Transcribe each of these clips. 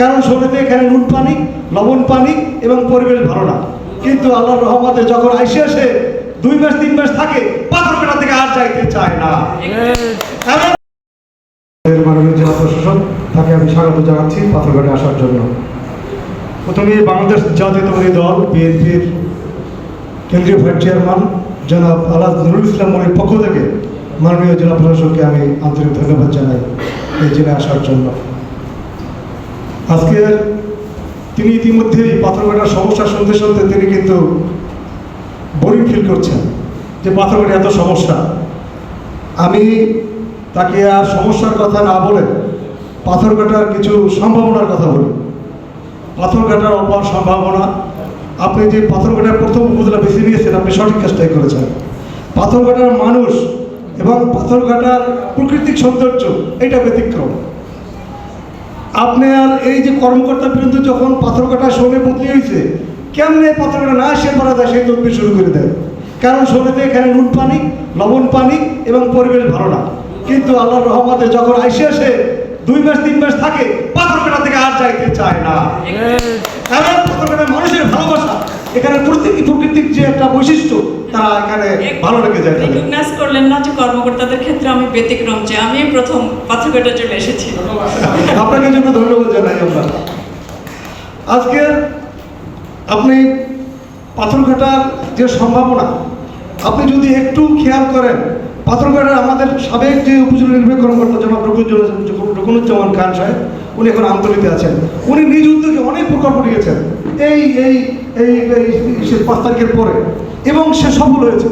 কারণ শরীরে এখানে নুন পানি লবণ পানি এবং পরিবেশ ভালো না। কিন্তু আল্লাহর রহমতে যখন আইসে আসে দুই মাস তিন মাস থাকে পাথর কাটা থেকে আর যাইতে চায় না। মাননীয় জেলা প্রশাসক তাকে আমি স্বাগত জানাচ্ছি পাথরঘাটে আসার জন্য। প্রথমে বাংলাদেশ জাতীয়তাবাদী দল বিএনপির কেন্দ্রীয় ভাইস চেয়ারম্যান জনাব আলাদ নুরুল ইসলাম মনির পক্ষ থেকে মাননীয় জেলা প্রশাসককে আমি আন্তরিক ধন্যবাদ জানাই এই জেলায় আসার জন্য। আজকে তিনি ইতিমধ্যেই পাথরঘাটার সমস্যা শুনতে শুনতে তিনি কিন্তু বোরিং ফিল করছেন যে পাথর পাথরঘাটে এত সমস্যা। আমি তাকে আর সমস্যার কথা না বলে পাথরঘাটার কিছু সম্ভাবনার কথা বলি। পাথরঘাটার অপার সম্ভাবনা, আপনি যে পাথরঘাটার প্রথম উপজেলা বেছে নিয়েছেন, আপনি সঠিক কাজটাই করেছেন। পাথরঘাটার মানুষ এবং পাথরঘাটার প্রাকৃতিক সৌন্দর্য, এটা ব্যতিক্রম। আপনার এই যে কর্মকর্তা বিরুদ্ধে যখন পাথরঘাটা শোনে বদলি হয়েছে কেমনে পাথরঘাটা না সে পারা যায় সেই তদবির শুরু করে দেয়? কারণ শোনেতে এখানে নুন পানি লবণ পানি এবং পরিবেশ ভালো না। কিন্তু আল্লাহ রহমতে যখন আইসে আসে দুই মাস তিন মাস থাকে পাথরঘাটা থেকে আর যাইতে চায় না। এমন পাথরঘাটার মানুষের ভালোবাসা। এখানে প্রত্যেক প্রকৃতির যে একটা বৈশিষ্ট্য তারা এখানে ভালো লেগে যায়। রিকগনাইজ করলেন না যে কর্মকর্তাদের ক্ষেত্রে আমি ব্যতিক্রম যে আমি প্রথম পাথরঘাটা চলে এসেছি। আপনাকে জন্য ধন্যবাদ জানাই আমরা। আজকে আপনি পাথরঘাটার যে সম্ভাবনা আপনি যদি একটু খেয়াল করেন পাথরঘাটার আমাদের সাবেক যে উপজেলা নির্বাহী কর্মকর্তা জনাব রকুনুজ্জামান খান সাহেব উনি এখন আন্তর্জাতিক আছেন। উনি নিজ উদ্যোগে অনেক প্রকল্প নিয়েছেন। এই এই এই পাঁচ তারিখের পরে। এবং সে সফল হয়েছে।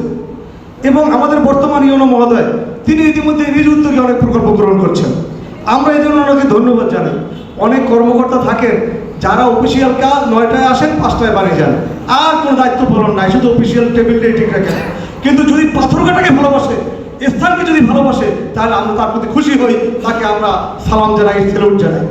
এবং আমাদের বর্তমান ইউনো মহোদয়, তিনি ইতিমধ্যে নিজ উদ্যোগে অনেক প্রকল্প গ্রহণ করছেন। আমরা এই জন্য ওনাকে ধন্যবাদ জানাই। অনেক কর্মকর্তা থাকেন, যারা অফিসিয়াল কাজ নয়টায় আসেন, পাঁচটায় বাড়ি যান। আর কোনো দায়িত্ব পালন নাই, শুধু অফিসিয়াল টেবিলটাই ঠিক রাখেন। কিন্তু যদি পাথরঘাটাকে ভালোবাসে স্থানকে যদি ভালোবাসে, তাহলে আমরা তার প্রতি খুশি হই, তাকে আমরা সালাম জানাই, সেলুট জানাই।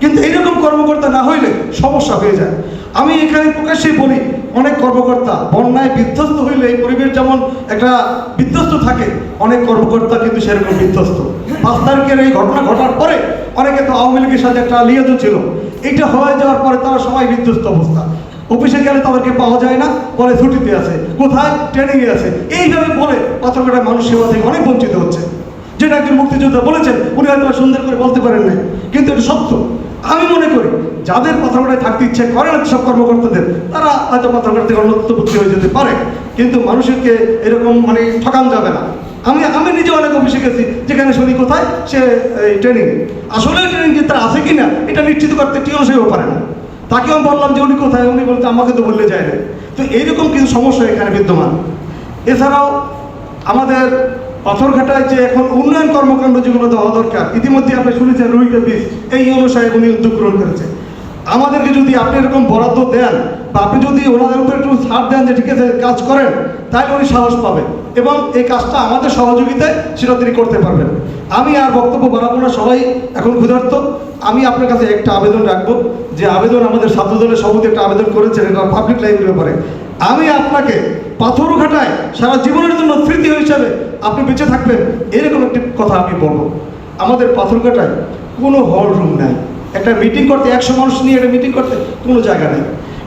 কিন্তু এইরকম কর্মকর্তা না হইলে সমস্যা হয়ে যায়। আমি এখানে প্রকাশ্যে বলি, অনেক কর্মকর্তা বন্যায় বিধ্বস্ত হইলে এই পরিবেশ যেমন একটা বিধ্বস্ত থাকে, অনেক কর্মকর্তা কিন্তু সেরকম বিধ্বস্ত। পাঁচ তারিখের এই ঘটনা ঘটার পরে অনেকে তো আওয়ামী লীগের সাথে একটা লিয়াজও ছিল। এইটা হয়ে যাওয়ার পরে তারা সবাই বিধ্বস্ত অবস্থা। অফিসে গেলে তাদেরকে পাওয়া যায় না, বলে ছুটিতে আছে, কোথায়? ট্রেনিংয়ে আছে। এইভাবে বলে পাথরঘাটার মানুষ সেবা থেকে অনেক বঞ্চিত হচ্ছে। যেটা একজন মুক্তিযোদ্ধা বলেছেন, উনি হয়তো সুন্দর করে বলতে পারেন না কিন্তু এটা সত্য। আমি মনে করি, যাদের পাথরঘাটায় থাকতে ইচ্ছে করে না সব কর্মকর্তাদের, তারা হয়তো পাথরঘাটা থেকে অন্যত্র বুদ্ধি হয়ে যেতে পারে, কিন্তু মানুষকে এরকম মানে ঠকান যাবে না। আমি আমি নিজে অনেক অফিসে গেছি, যেখানে শুনি কোথায়? সে ট্রেনিং। আসলে ট্রেনিং যে তার আছে কিনা, এটা নিশ্চিত করতে টিও সেও পারে না। তাকেও আমি বললাম যে উনি কোথায়? উনি বলতে আমাকে তো বললে যায় না। তো এইরকম কিছু সমস্যা এখানে বিদ্যমান। এছাড়াও আমাদের পাথরঘাটায় যে এখন উন্নয়ন কর্মকাণ্ড যেগুলো দেওয়া দরকার ইতিমধ্যে আপনি শুনেছেন রুইটা বীজ এই অনুসারে উনি উদ্যোগ গ্রহণ করেছে আমাদেরকে যদি আপনি এরকম বরাদ্দ দেন বা আপনি যদি ওনাদের উপর একটু ছাড় দেন যে ঠিক আছে, কাজ করেন তাহলে উনি সাহস পাবেন এবং এই কাজটা আমাদের সহযোগিতায় সেটা তিনি করতে পারবেন। আমি আর বক্তব্য বাড়াবো না, সবাই এখন ক্ষুধার্ত। আমি আপনার কাছে একটা আবেদন রাখব যে আবেদন আমাদের ছাত্র দলের সভাপতি একটা আবেদন করেছেন, এটা পাবলিক লাইব্রেরির ব্যাপারে। আমি আপনাকে পাথর ঘাটায় সারা জীবনের জন্য স্মৃতি হিসাবে আপনি বেঁচে থাকবেন, এরকম একটি কথা আমি বলব। আমাদের পাথর ঘাটায় কোনো হল রুম নাই। একটা মিটিং করতে, একশো মানুষ নিয়ে একটা মিটিং করতে, কোনো জায়গা নেই।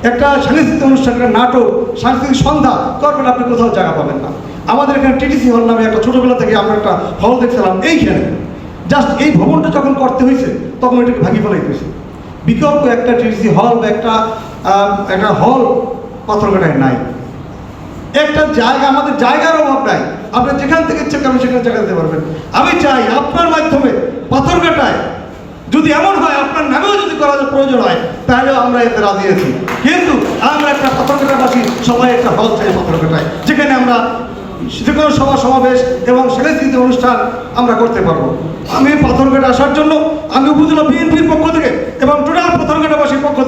একটা সাংস্কৃতিক অনুষ্ঠান একটা নাটক, সাংস্কৃতিক সন্ধ্যা, করবেন আপনি, কোথাও জায়গা পাবেন না। আমাদের এখানে টিটিসি হল নামে একটা ছোটোবেলা থেকে আমরা একটা হল দেখছিলাম এইখানে। জাস্ট এই ভবনটা যখন করতে হয়েছে, তখন এটাকে ভাঙি ফেলাইতেছে বিকল্প একটা টিটিসি হল বা একটা একটা হল পাথরঘাটায় নাই। একটা জায়গা, আমাদের জায়গার অভাব নাই। আপনি যেখান থেকে ইচ্ছে করেন, সেখানে জায়গা দিতে পারবেন। আমি চাই আপনার মাধ্যমে পাথরঘাটায় যদি এমন হয় আপনার নামেও যদি করা যায় প্রয়োজন হয় তাহলেও আমরা এতে রাজি আছি। কিন্তু আমরা একটা পাথরঘাটাবাসী সবাই একটা হল চাই পাথরঘাটায় যেখানে আমরা যে কোনো সভা সমাবেশ এবং সাংস্কৃতিক অনুষ্ঠান আমরা করতে পারব। আমি পাথরঘাটা আসার জন্য আমি উপজেলা বিএনপির পক্ষ থেকে এবং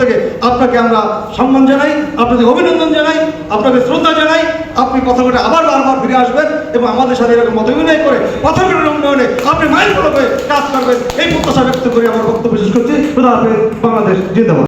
থেকে আপনাকে আমরা সম্মান জানাই, আপনাদের অভিনন্দন জানাই আপনাকে শ্রদ্ধা জানাই। আপনি কথাগুলো আবার বারবার ফিরে আসবেন এবং আমাদের সাথে এরকম মত অভিনয় করে কথাগুলোর উন্নয়নে আপনি মাইল করে কাজ করবেন। এই প্রত্যাশা ব্যক্ত করে আমার বক্তব্য শেষ করছি। বাংলাদেশ জিন্দাবাদ।